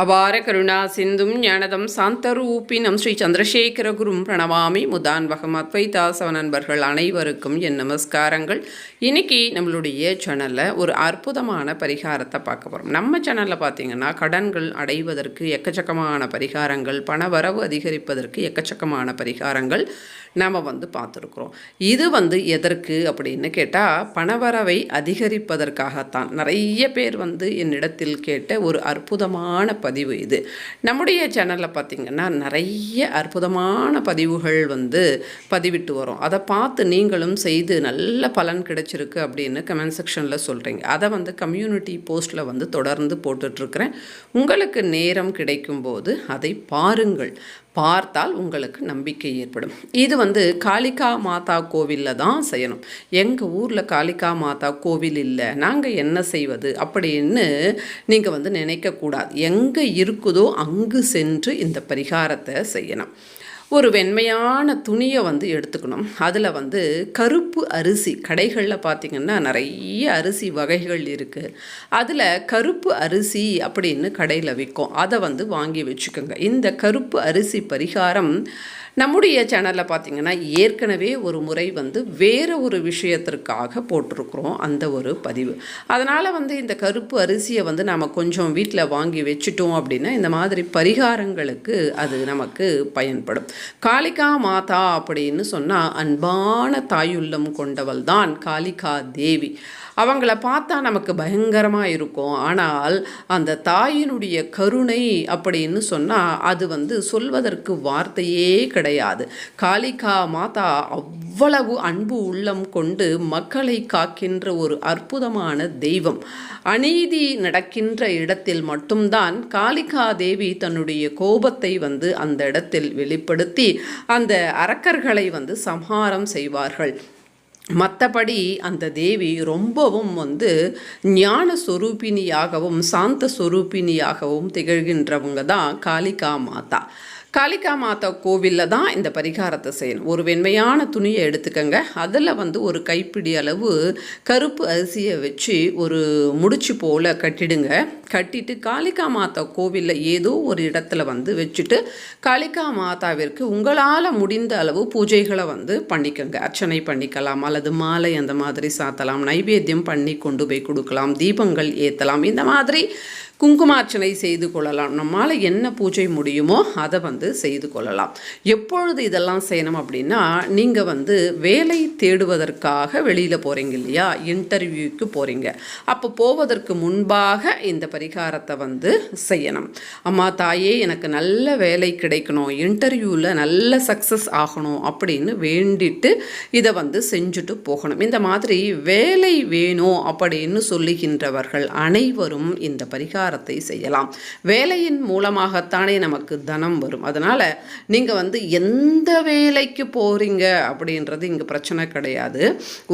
அபார கருணா சிந்தும் ஞானதம் சாந்தரூபினம் ஸ்ரீ சந்திரசேகரகுரும் பிரணவாமி முதான்வகம் அத்வைதாசவ நண்பர்கள் அனைவருக்கும் என் நமஸ்காரங்கள். இன்னைக்கு நம்மளுடைய சேனலில் ஒரு அற்புதமான பரிகாரத்தை பார்க்க போகிறோம் நம்ம சேனலில் பார்த்தீங்கன்னா கடன்கள் அடைவதற்கு எக்கச்சக்கமான பரிகாரங்கள் பணவரவு அதிகரிப்பதற்கு எக்கச்சக்கமான பரிகாரங்கள் நாம் வந்து பார்த்துருக்குறோம். இது வந்து எதற்கு அப்படின்னு கேட்டால் பணவரவை அதிகரிப்பதற்காகத்தான். நிறைய பேர் வந்து என்னிடத்தில் கேட்ட ஒரு அற்புதமான பதிவு இது. நம்முடைய சேனலில் பார்த்திங்கன்னா நிறைய அற்புதமான பதிவுகள் வந்து பதிவிட்டு வரும். அதை பார்த்து நீங்களும் செய்து நல்ல பலன் கிடைச்சிருக்கு அப்படின்னு கமெண்ட் செக்ஷனில் சொல்கிறீங்க அதை வந்து கம்யூனிட்டி போஸ்ட்டில் வந்து தொடர்ந்து போட்டுட்ருக்கிறேன் உங்களுக்கு நேரம் கிடைக்கும்போது அதை பாருங்கள். பார்த்தால் உங்களுக்கு நம்பிக்கை ஏற்படும். இது வந்து காளிகா மாதா கோவிலில் தான் செய்யணும். எங்கள் ஊரில் காளிகா மாதா கோவில் இல்லை நாங்கள் என்ன செய்வது அப்படின்னு நீங்கள் வந்து நினைக்கக்கூடாது. எங்கே இருக்குதோ அங்கு சென்று இந்த பரிகாரத்தை செய்யணும். ஒரு வெண்மையான துணியை வந்து எடுத்துக்கணும். அதில் வந்து கருப்பு அரிசி கடைகளில் பார்த்திங்கன்னா நிறைய அரிசி வகைகள் இருக்குது அதில் கருப்பு அரிசி அப்படின்னு கடையில் விற்கும் அதை வந்து வாங்கி வச்சுக்கோங்க. இந்த கருப்பு அரிசி பரிகாரம் நம்முடைய சேனலில் பார்த்திங்கன்னா ஏற்கனவே ஒரு முறை வந்து வேறு ஒரு விஷயத்திற்காக போட்டிருக்கிறோம் அந்த ஒரு பதிவு. அதனால் வந்து இந்த கருப்பு அரிசியை வந்து நம்ம கொஞ்சம் வீட்டில் வாங்கி வச்சுட்டோம் அப்படின்னா இந்த மாதிரி பரிகாரங்களுக்கு அது நமக்கு பயன்படும். காளிகா மாதா அப்படின்னு சொன்னால் அன்பான தாயுள்ளம் கொண்டவள் தான் காளிகா தேவி. அவங்கள பார்த்தா நமக்கு பயங்கரமாக இருக்கும். ஆனால் அந்த தாயினுடைய கருணை அப்படின்னு சொன்னால் அது வந்து சொல்வதற்கு வார்த்தையே கிடையாது. காளிகா மாதா அவ்வளவு அன்பு உள்ளம் கொண்டு மக்களை காக்கின்ற ஒரு அற்புதமான தெய்வம். அநீதி நடக்கின்ற இடத்தில் மட்டும்தான் காளிகா தேவி தன்னுடைய கோபத்தை வந்து அந்த இடத்தில் வெளிப்படுத்தி அந்த அரக்கர்களை வந்து சம்ஹாரம் செய்வார்கள். மற்றபடி அந்த தேவி ரொம்பவும் வந்து ஞான சொரூபிணியாகவும் சாந்த சொரூபிணியாகவும் திகழ்கின்றவங்க தான் காளிகா மாதா காளிகா மாதா கோவிலில் தான் இந்த பரிகாரத்தை செய்யணும். ஒரு வெண்மையான துணியை எடுத்துக்கங்க. அதில் வந்து ஒரு கைப்பிடி அளவு கருப்பு அரிசியை வச்சு ஒரு முடிச்சு போல் கட்டிடுங்க. கட்டிட்டு காளிகா மாதா கோவிலில் ஏதோ ஒரு இடத்துல வந்து வச்சுட்டு காளிகா மாதாவிற்கு உங்களால் முடிந்த அளவு பூஜைகளை வந்து பண்ணிக்கோங்க. அர்ச்சனை பண்ணிக்கலாம் அல்லது மாலை அந்த மாதிரி சாத்தலாம் நைவேத்தியம் பண்ணி கொண்டு போய் கொடுக்கலாம் தீபங்கள் ஏற்றலாம் இந்த மாதிரி குங்குமார்ச்சனை செய்து கொள்ளலாம். நம்மால் என்ன பூஜை முடியுமோ அதை வந்து செய்து கொள்ளலாம். எப்பொழுது இதெல்லாம் செய்யணும் அப்படின்னா நீங்கள் வந்து வேலை தேடுவதற்காக வெளியில் போகிறீங்க இல்லையா? இன்டர்வியூக்கு போகிறீங்க அப்போ போவதற்கு முன்பாக இந்த பரிகாரத்தை வந்து செய்யணும். அம்மா தாயே எனக்கு நல்ல வேலை கிடைக்கணும். இன்டர்வியூவில் நல்ல சக்ஸஸ் ஆகணும் அப்படின்னு வேண்டிட்டு இதை வந்து செஞ்சுட்டு போகணும். இந்த மாதிரி வேலை வேணும் அப்படின்னு சொல்லுகின்றவர்கள் அனைவரும் இந்த பரிகாரத்தை செய்யலாம். வேலையின் மூலமாகத்தானே நமக்கு தனம் வரும். அதனால் நீங்கள் வந்து எந்த வேலைக்கு போகிறீங்க அப்படின்றது இங்கே பிரச்சனை கிடையாது.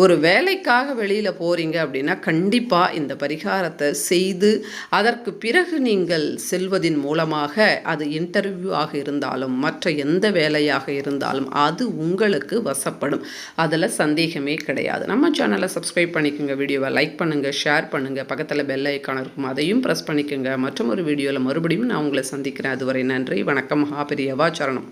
ஒரு வேலைக்காக வெளியில் போகிறீங்க அப்படின்னா கண்டிப்பாக இந்த பரிகாரத்தை செய்து அதற்கு பிறகு நீங்கள் செல்வதின் மூலமாக அது இன்டர்வியூ ஆக இருந்தாலும் மற்ற எந்த வேலையாக இருந்தாலும் அது உங்களுக்கு வசப்படும். அதில் சந்தேகமே கிடையாது. நம்ம சேனலை சப்ஸ்கிரைப் பண்ணிக்கோங்க வீடியோவை லைக் பண்ணுங்கள் ஷேர் பண்ணுங்கள் பக்கத்தில் பெல் ஐக்கான் இருக்கும் அதையும் ப்ரெஸ் பண்ணிக்கோங்க. மற்றும் ஒரு வீடியோவில் மறுபடியும் நான் உங்களை சந்திக்கிறேன். அதுவரை நன்றி வணக்கம் மகாபெரியவா சரணம்.